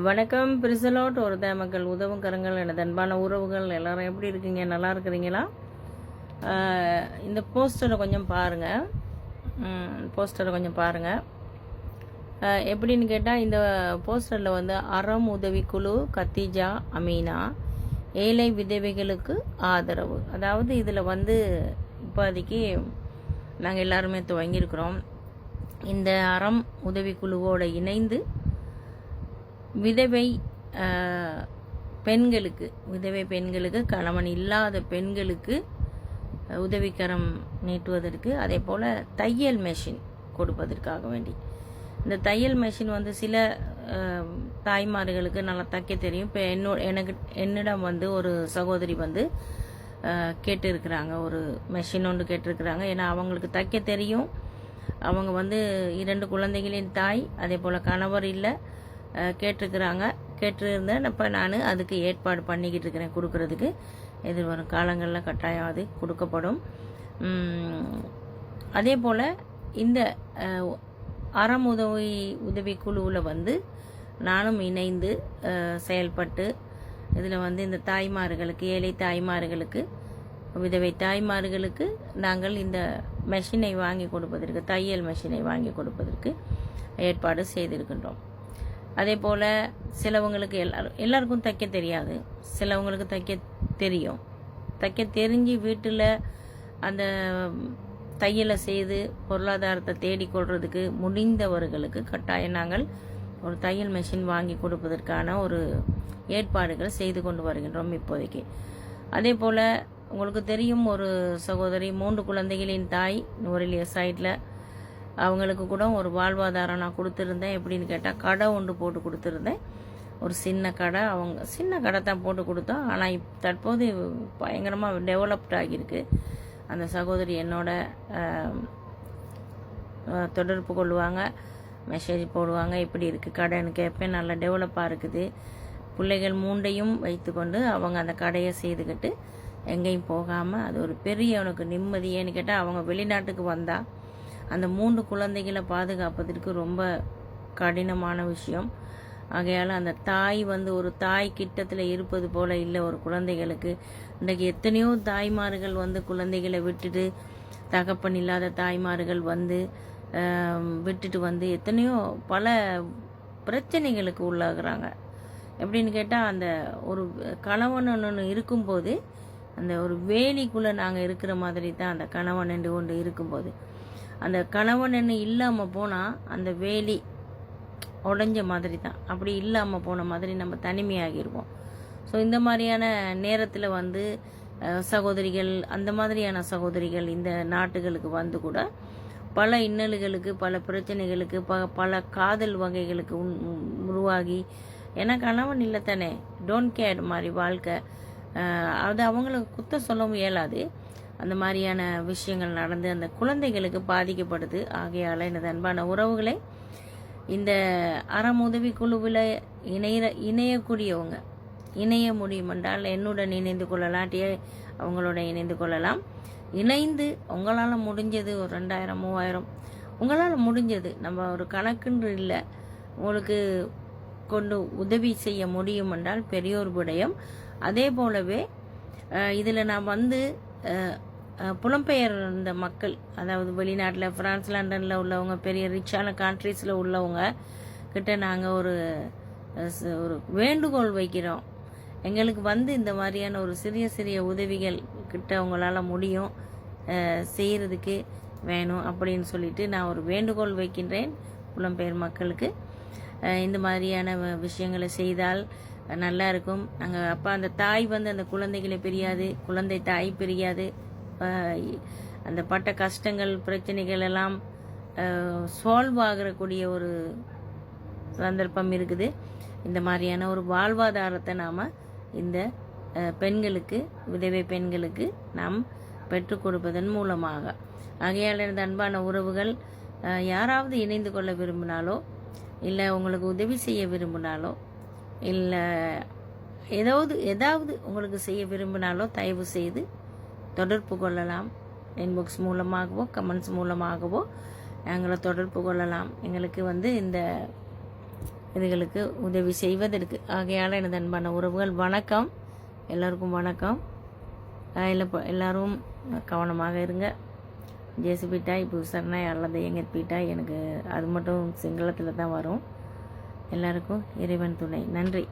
வணக்கம் பிரிசலோட் ஒரு தேமக்கள் உதவும் கரங்கள் எனது அன்பான உறவுகள் எல்லாரும் எப்படி இருக்கீங்க? நல்லா இருக்கிறீங்களா? இந்த போஸ்டரை கொஞ்சம் பாருங்கள் போஸ்டரை கொஞ்சம் பாருங்கள் எப்படின்னு கேட்டால் இந்த போஸ்டரில் வந்து அறம் உதவிக்குழு கத்திஜா அமீனா ஏழை விதவைகளுக்கு ஆதரவு. அதாவது இதில் வந்து இப்போதைக்கு நாங்கள் எல்லாருமே துவங்கியிருக்கிறோம். இந்த அறம் உதவிக்குழுவோடு இணைந்து விதவை பெண்களுக்கு விதவை பெண்களுக்கு கணவன் இல்லாத பெண்களுக்கு உதவிக்கரம் நீட்டுவதற்கு அதே போல் தையல் மெஷின் கொடுப்பதற்காக வேண்டி. இந்த தையல் மெஷின் வந்து சில தாய்மார்களுக்கு நல்லா தைக்க தெரியும். இப்போ என்னோ எனக்கு என்னிடம் வந்து ஒரு சகோதரி வந்து கேட்டிருக்கிறாங்க. ஒரு மெஷின் ஒன்று கேட்டிருக்கிறாங்க. ஏன்னா அவங்களுக்கு தைக்க தெரியும். அவங்க வந்து இரண்டு குழந்தைகளின் தாய் அதே போல் கணவர் இல்லை. கேட்டிருக்கிறாங்க. கேட்டிருந்தேன். இப்போ நான் அதுக்கு ஏற்பாடு பண்ணிக்கிட்டு இருக்கிறேன் கொடுக்கறதுக்கு. எதிர்வரும் காலங்களில் கட்டாயம் அது கொடுக்கப்படும். அதே போல் இந்த அறம் உதவி உதவி குழுவில் வந்து நானும் இணைந்து செயல்பட்டு இதில் வந்து இந்த தாய்மார்களுக்கு ஏழை தாய்மார்களுக்கு விதவை தாய்மார்களுக்கு நாங்கள் இந்த மெஷினை வாங்கி கொடுப்பதற்கு தையல் மெஷினை வாங்கி கொடுப்பதற்கு ஏற்பாடு செய்திருக்கின்றோம். அதே போல் சிலவங்களுக்கு எல்லாரும் எல்லாருக்கும் தைக்க தெரியாது. சிலவங்களுக்கு தைக்க தெரியும். தைக்க தெரிஞ்சு வீட்டில் அந்த தையலை செய்து பொருளாதாரத்தை தேடிக்கொள்றதுக்கு முடிந்தவர்களுக்கு கட்டாயம் நாங்கள் ஒரு தையல் மெஷின் வாங்கி கொடுப்பதற்கான ஒரு ஏற்பாடுகள் செய்து கொண்டு வருகின்றோம் இப்போதைக்கு. அதே போல் உங்களுக்கு தெரியும் ஒரு சகோதரி மூன்று குழந்தைகளின் தாய் நூறிலிய சைட்டில் அவங்களுக்கு கூட ஒரு வாழ்வாதாரம் நான் கொடுத்துருந்தேன். எப்படின்னு கேட்டால் கடை ஒன்று போட்டு கொடுத்துருந்தேன். ஒரு சின்ன கடை அவங்க சின்ன கடை தான் போட்டு கொடுத்தோம். ஆனால் இப் தற்போது பயங்கரமாக டெவலப்ட் ஆகியிருக்கு. அந்த சகோதரி என்னோட தொடர்பு கொள்வாங்க. மெசேஜ் போடுவாங்க. இப்படி இருக்குது கடைன்னு கேட்பேன் நல்லா டெவலப்பாக இருக்குது. பிள்ளைகள் மூண்டையும் வைத்துக்கொண்டு அவங்க அந்த கடையை செய்துக்கிட்டு எங்கேயும் போகாமல் அது ஒரு பெரிய அவனுக்கு நிம்மதி ஏன்னு கேட்டால் அவங்க வெளிநாட்டுக்கு வந்தால் அந்த மூன்று குழந்தைகளை பாதுகாப்பதற்கு ரொம்ப கடினமான விஷயம். ஆகையால் அந்த தாய் வந்து ஒரு தாய் கிட்டத்தில் இருப்பது போல இல்லை ஒரு குழந்தைகளுக்கு. இன்றைக்கு எத்தனையோ தாய்மார்கள் வந்து குழந்தைகளை விட்டுட்டு தகப்பன் இல்லாத தாய்மார்கள் வந்து விட்டுட்டு வந்து எத்தனையோ பல பிரச்சனைகளுக்கு உள்ளாகிறாங்க. எப்படின்னு கேட்டால் அந்த ஒரு கணவன் ஒன்று இருக்கும்போது அந்த ஒரு வேலிக்குள்ளே நாங்கள் இருக்கிற மாதிரி தான் அந்த கணவன் என்று ஒன்று இருக்கும்போது. அந்த கணவன் என்ன இல்லாமல் போனால் அந்த வேலி உடஞ்ச மாதிரி தான் அப்படி இல்லாமல் போன மாதிரி நம்ம தனிமையாகிருவோம். ஸோ இந்த மாதிரியான நேரத்தில் வந்து சகோதரிகள் அந்த மாதிரியான சகோதரிகள் இந்த நாட்டுகளுக்கு வந்து கூட பல இன்னல்களுக்கு பல பிரச்சனைகளுக்கு ப பல காதல் வகைகளுக்கு உன் உருவாகி ஏன்னா கணவன் இல்லை தானே. டோன்ட் கேர் மாதிரி வாழ்க்கை. அது அவங்களுக்கு குத்த சொல்லவும் இயலாது. அந்த மாதிரியான விஷயங்கள் நடந்து அந்த குழந்தைகளுக்கு பாதிக்கப்படுது. ஆகையால் எனது அன்பான உறவுகளை இந்த அறம் உதவி குழுவில் இணைய இணையக்கூடியவங்க இணைய முடியும் என்றால் என்னுடன் இணைந்து கொள்ளலாட்டியே அவங்களோட இணைந்து கொள்ளலாம். இணைந்து உங்களால் முடிஞ்சது ஒரு ரெண்டாயிரம் மூவாயிரம் உங்களால் முடிஞ்சது நம்ம ஒரு கணக்குன்று இல்லை உங்களுக்கு கொண்டு உதவி செய்ய முடியும் என்றால் பெரியோர் விடயம். அதே போலவே இதில் நான் வந்து புலம்பெயர் இந்த மக்கள் அதாவது வெளிநாட்டில் ஃப்ரான்ஸ் லண்டனில் உள்ளவங்க பெரிய ரிச்சான கண்ட்ரீஸில் உள்ளவங்க கிட்ட நாங்கள் ஒரு ஒரு வேண்டுகோள் வைக்கிறோம். எங்களுக்கு வந்து இந்த மாதிரியான ஒரு சிறிய சிறிய உதவிகள் கிட்ட உங்களால் முடியும். செய்கிறதுக்கு வேணும் அப்படின்னு சொல்லிட்டு நான் ஒரு வேண்டுகோள் வைக்கின்றேன் புலம்பெயர் மக்களுக்கு. இந்த மாதிரியான வ- விஷயங்களை செய்தால் நல்லா இருக்கும். நாங்கள் அப்போ அந்த தாய் வந்து அந்த குழந்தைகளை பிரியாது. குழந்தை தாய் பிரியாது. அந்த பட்ட கஷ்டங்கள் பிரச்சனைகள் எல்லாம் சால்வ் ஆகிறக்கூடிய ஒரு சந்தர்ப்பம் இருக்குது. இந்த மாதிரியான ஒரு வாழ்வாதாரத்தை நாம் இந்த பெண்களுக்கு விதவை பெண்களுக்கு நாம் பெற்றுக் கொடுப்பதன் மூலமாக. ஆகையால் எனது அன்பான உறவுகள் யாராவது இணைந்து கொள்ள விரும்பினாலோ இல்லை உங்களுக்கு உதவி செய்ய விரும்பினாலோ இல்லை ஏதாவது ஏதாவது உங்களுக்கு செய்ய விரும்பினாலோ தயவு செய்து தொடர்பு கொள்ளலாம். இன்பாக்ஸ் மூலமாகவோ கமெண்ட்ஸ் மூலமாகவோ எங்களை தொடர்பு கொள்ளலாம். எங்களுக்கு வந்து இந்த இதுகளுக்கு உதவி செய்வதற்கு. ஆகையால் எனது அன்பான உறவுகள் வணக்கம். எல்லோருக்கும் வணக்கம். இல்லை எல்லோரும் கவனமாக இருங்க. ஜேசிபி டாய் புதுசர்னாய் அல்லது எங்கத் பீட்டாய் எனக்கு அது மட்டும் சிங்களத்தில் தான் வரும். எல்லாருக்கும் இறைவன் துணை. நன்றி.